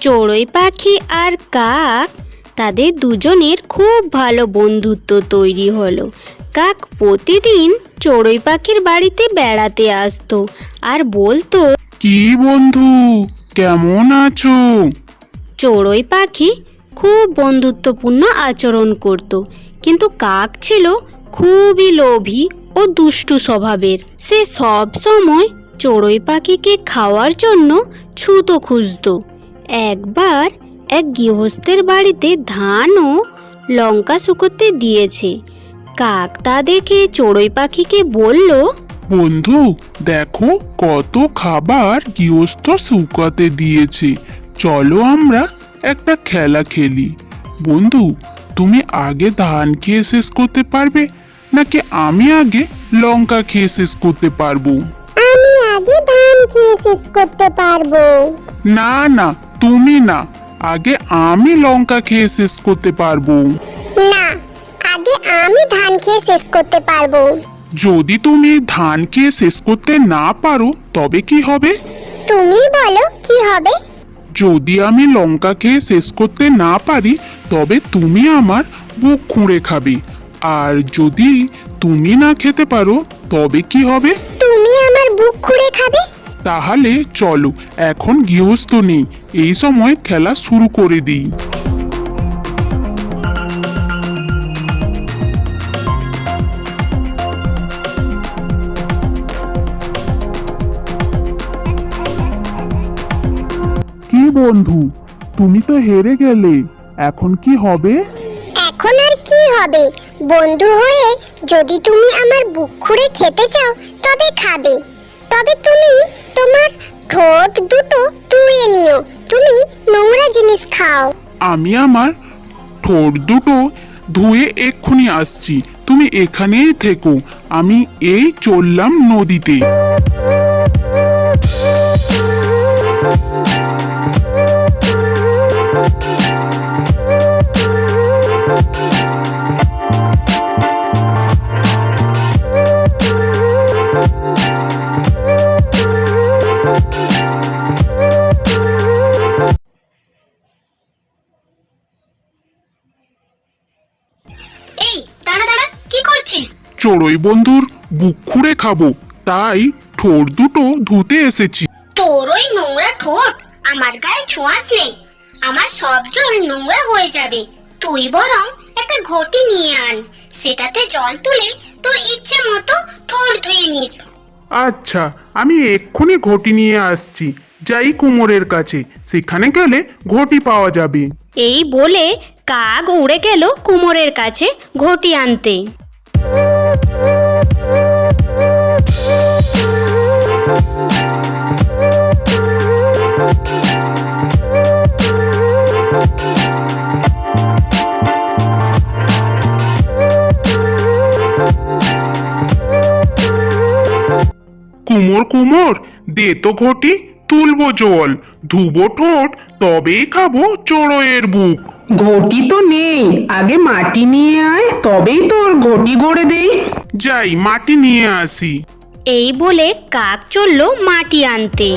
চড়ুই পাখি আর কাক তাদের দুজনের খুব ভালো বন্ধুত্ব তৈরি হলো। কাক প্রতিদিন চড়ুই পাখির বাড়িতে বেড়াতে আসতো আর বলতো কি বন্ধু কেমন আছো? চড়ুই পাখি খুব বন্ধুত্বপূর্ণ আচরণ করত কিন্তু কাক ছিল খুবই লোভী ও দুষ্টু স্বভাবের। সে সব সময় চড়ুই পাখিকে খাওয়ার জন্য ছুতো খুঁজত। একবার এক গৃহস্থের বাড়িতে ধান ও লঙ্কা শুকোতে দিয়েছে। কাক তা দেখে চড়ুই পাখিকে বলল বন্ধু দেখো কত খাবার গৃহস্থ শুকাতে দিয়েছে। চলো আমরা একটা খেলা খেলি। বন্ধু তুমি আগে ধান খেয়ে শেষ করতে পারবে নাকি আমি আগে লঙ্কা খেয়ে শেষ করতে পারব? আমি আগে ধান খেয়ে শেষ করতে পারব। না না তুমি না আগে আমি লঙ্কা খেয়ে শেষ করতে পারব। না আগে আমি ধান খেয়ে শেষ করতে পারব। যদি তুমি ধান খেয়ে শেষ করতে না পারো তবে কি হবে? তুমি বলো কি হবে? যদি আমি লঙ্কা খেয়ে শেষ করতে না পারি তবে তুমি আমার বুক খুঁড়ে খাবে। আর যদি তুমি না খেতে পারো তবে কি হবে? তুমি আমার বুক খুঁড়ে খাবে? তাহলে চলো, এখন গৃহস্থ নেই। এই সময় খেলা শুরু করে দিই। কি বন্ধু, তুমি তো হেরে গেলে, এখন কি হবে? এখন আর কি হবে? বন্ধু হয়ে যদি তুমি আমার বুক খুঁড়ে খেতে চাও, তবে খাবে। তবে তুমি তোমার ঠোঁট দুটো ধুয়ে নিও। তুমি নোংরা জিনিস খাও। আমি আমার ঠোঁট দুটো ধুয়ে এক্ষুনি আসছি। তুমি এখানেই থেকো। আমি এই চললাম নদীতে। চড়ুই বন্ধুর বুক খুঁড়ে খাব। তাই ঠোঁট দুটো ধুতে এসেছি। তোর ওই নোংরা ঠোঁট আমার গায়ে ছোঁয়াস নেই। আমার সব জল নোংরা হয়ে যাবে। তুই বরং একটা ঘটি নিয়ে আন। সেটাতে জল তুলে তোর ইচ্ছে মতো ঠোঁট ধুয়ে নিস। আচ্ছা আমি এক্ষুনি ঘটি নিয়ে আসছি। যাই কুমোরের কাছে। সেখানে গেলে ঘটি পাওয়া যাবে। এই বলে কাক উড়ে গেল কুমোরের কাছে ঘটি আনতে। কুমোর। দে তো ঘটি তুলবো জল। ধুবো ঠোঁট তবেই খাব চড়য়ের বুক। ঘটি তো নেই আগে মাটি নিয়ে আয় তবেই তোর ঘটি গড়ে দেই। যাই মাটি নিয়ে আসি। এই বলে কাক চলল মাটি আনতে।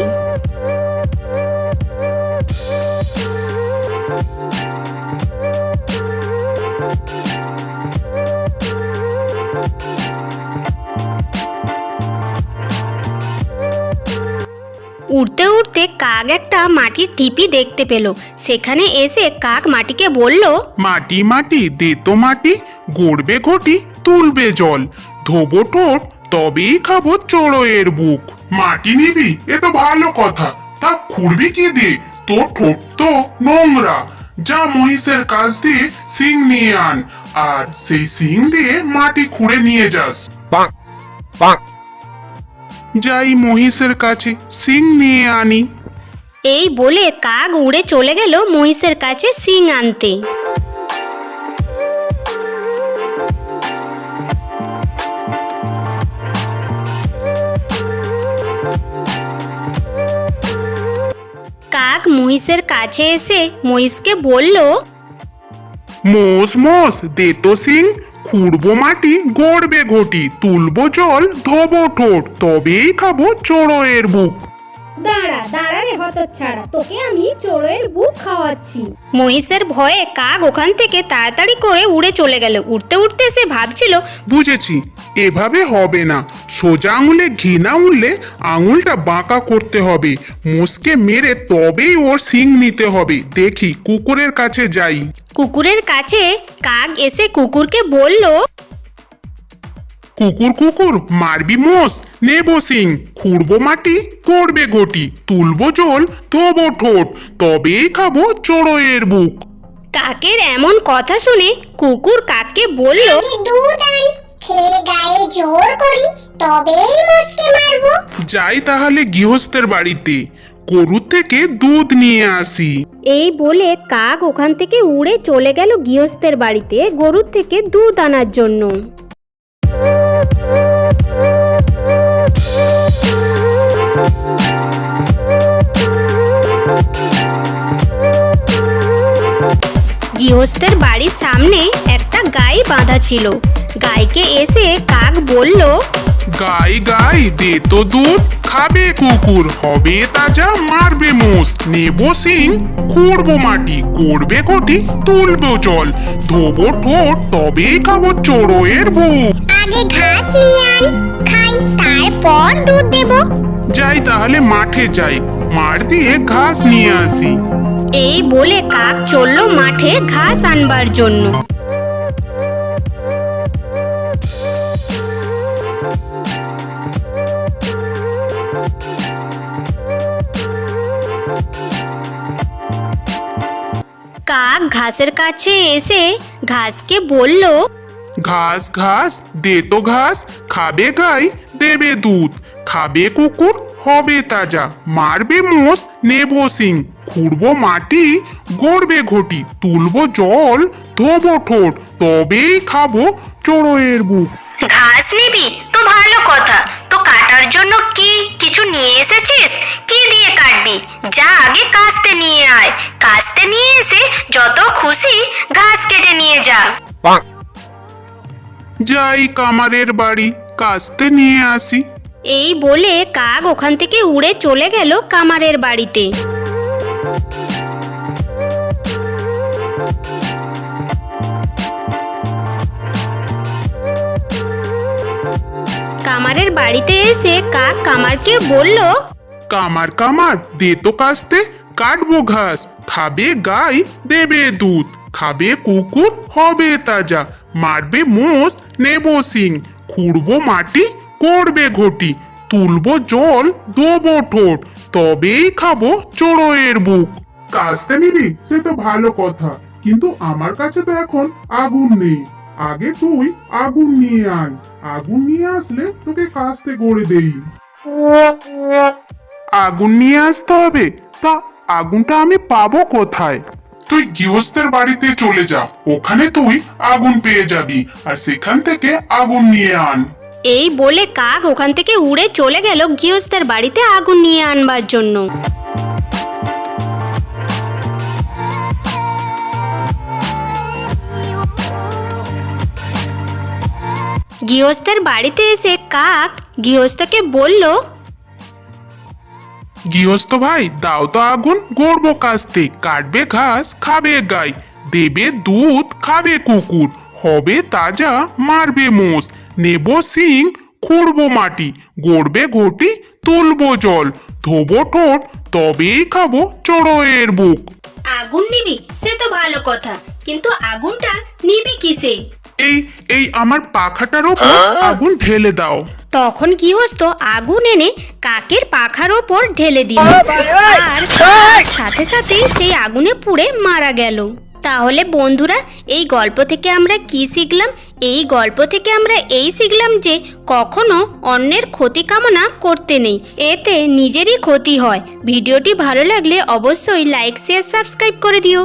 কাক একটা মাটির টিপি দেখতে পেল। সেখানে এসে কাক মাটিকে বলল মাটি মাটি দে তো মাটি গড়বে ঘটি তুলবে জল। ধোবো ঠোঁট তবেই খাব চড়োয়ের বুক। মাটি নিবি এ তো ভালো কথা। তা খুঁড়বি কি দিয়ে? তোর ঠোঁট তো নোংরা। যা মহিষের কাছ দিয়ে সিং নিয়ে আন আর সেই সিং দিয়ে মাটি খুঁড়ে নিয়ে যাস। যাই মহিষের কাছে সিং নিয়ে আনি। এই বলে কাক উড়ে চলে গেল মহিষের কাছে শিং আনতে। কাক মহিষের কাছে এসে মহিষকে বলল মোস মোস দে তো সিং খুঁড়বো মাটি, গড়বে ঘটি, তুলবো জল, ধোবো ঠোঁট, তবেই খাব চড়োয়ের বুক। দাঁড়া দাঁড়া রে হতচ্ছাড়া। তোকে আমি চোরের বুক পাচ্ছি মহিষের ভয়ে কাক ওখান থেকে তাড়াতাড়ি করে উড়ে চলে গেল। উড়তে উড়তে সে ভাবছিল বুঝেছি এভাবে হবে না। সোজা আঙুলে ঘি না উঠলে আঙুলটা বাঁকা করতে হবে। মুসকে মেরে তবেই ওর সিং নিতে হবে। দেখি কুকুরের কাছে যাই। কুকুরের কাছে কাক এসে কুকুরকে বলল কুকুর কুকুর মারবি মোষ নেব সিং। খুঁড়বো মাটি করবে গটি তুলবো জল ধোবো ঠোঁট। তবেই খাব চড়োয়ের বুক। কাকের এমন কথা শুনে কুকুর কাককে বলল দুধ আন খেয়ে গায়ে জোর করি তবেই মুসকে মারবো। যাই তাহলে গৃহস্থের বাড়িতে। গরুর থেকে দুধ নিয়ে আসি। এই বলে কাক ওখান থেকে উড়ে চলে গেল গৃহস্থের বাড়িতে গরুর থেকে দুধ আনার জন্য। গৃহস্থের বাড়ির সামনে একটা গাই বাঁধা ছিল। গাইকে এসে কাক বলল গাই গাই দে তো দুধ খাবে কুকুর হবে তাজা মারবে মোষ নেব সিং খুঁড়বো মাটি করবে কটি তুলবো জল ধোবো ঠোঁট তবেই খাব চড়োয়ের বুক আগে ঘাস নিয়ে আন খাই তারপর দুধ দেবো। যাই তাহলে মাঠে যাই মাঠ দিয়ে ঘাস নিয়ে আসি। এই বলে কাক চলল মাঠে ঘাস আনবার জন্য। কাক ঘাসের কাছে এসে ঘাসকে বলল, ঘাস ঘাস, দে তো ঘাস, খাবে গাই, দেবে দুধ, খাবে কুকুর, হবে তাজা, মারবে মোষ, নেব সিং খুঁড়বো মাটি গড়বে ঘটি তুলবো জল ধোবো ঠোঁট তবেই খাব চড়োয়ের বুক ঘাস নিবি? তো ভালো কথা। তো কাটার জন্য কি কিছু নিয়ে এসেছিস? কি দিয়ে কাটবি? যা আগে কাস্তে নিয়ে আয়। কাস্তে নিয়ে এসে যত খুশি ঘাস কেটে নিয়ে যা। যাই কামারের বাড়ি কাস্তে নিয়ে আসি। এই বলে কাক ওখান থেকে উড়ে চলে গেল কামারের বাড়িতে। কামারের বাড়িতে এসে কাক কামারকে বলল, কামার কামার, দে তো কাস্তে, কাটবো ঘাস, খাবে গাই, দেবে দুধ, খাবে কুকুর, হবে তাজা, মারবে মোষ, নেব সিং খুঁড়বো মাটি, করবে ঘটি, তুলবো জল ধোবো ঠোঁট তবেই খাব চড়োয়ের বুক কাস্তে নিবি সে তো ভালো কথা কিন্তু আমার কাছে তো এখন আগুন নেই। আগে তুই আগুন নিয়ে আন আগুন নিয়ে আসলে তোকে কাস্তে গড়ে দেই। আগুন নিয়ে আসতে হবে? তা আগুনটা আমি পাবো কোথায়? তুই গৃহস্থের বাড়িতে চলে যা ওখানে তুই আগুন পেয়ে যাবি আর সেখান থেকে আগুন নিয়ে আন। এই বলে কাক ওখান থেকে উড়ে চলে গেল গৃহস্থের বাড়িতে আগুন নিয়ে আনবার জন্য। গৃহস্থের বাড়িতে এসে কাক গৃহস্থকে বলল, গৃহস্থ ভাই, দাও তো আগুন, গড়বো কাস্তে, কাটবে ঘাস, খাবে গাই, দেবে দুধ, খাবে কুকুর, হবে তাজা, মারবে মোষ। নেব সিং খুঁড়বো মাটি গড়বে ঘটি তুলবো জল ধোবো ঠোঁট তবেই খাব চড়োয়ের বুক। আগুন নিবি? সে তো ভালো কথা কিন্তু আগুনটা নিবি কিসে? এই এই আমার পাখাটার ওপর আগুন ঢেলে দাও। তখন কি গৃহস্থ আগুন এনে কাকের পাখার ওপর ঢেলে দিল। আর সাথে সাথে সেই আগুনে পুড়ে মারা গেল। তাহলে বন্ধুরা, এই গল্প থেকে আমরা কি শিখলাম? এই গল্প থেকে আমরা এই শিখলাম যে কখনো অন্যের ক্ষতি কামনা করতে নেই, এতে নিজেরই ক্ষতি হয়। ভিডিওটি ভালো লাগলে অবশ্যই লাইক শেয়ার সাবস্ক্রাইব করে দিও।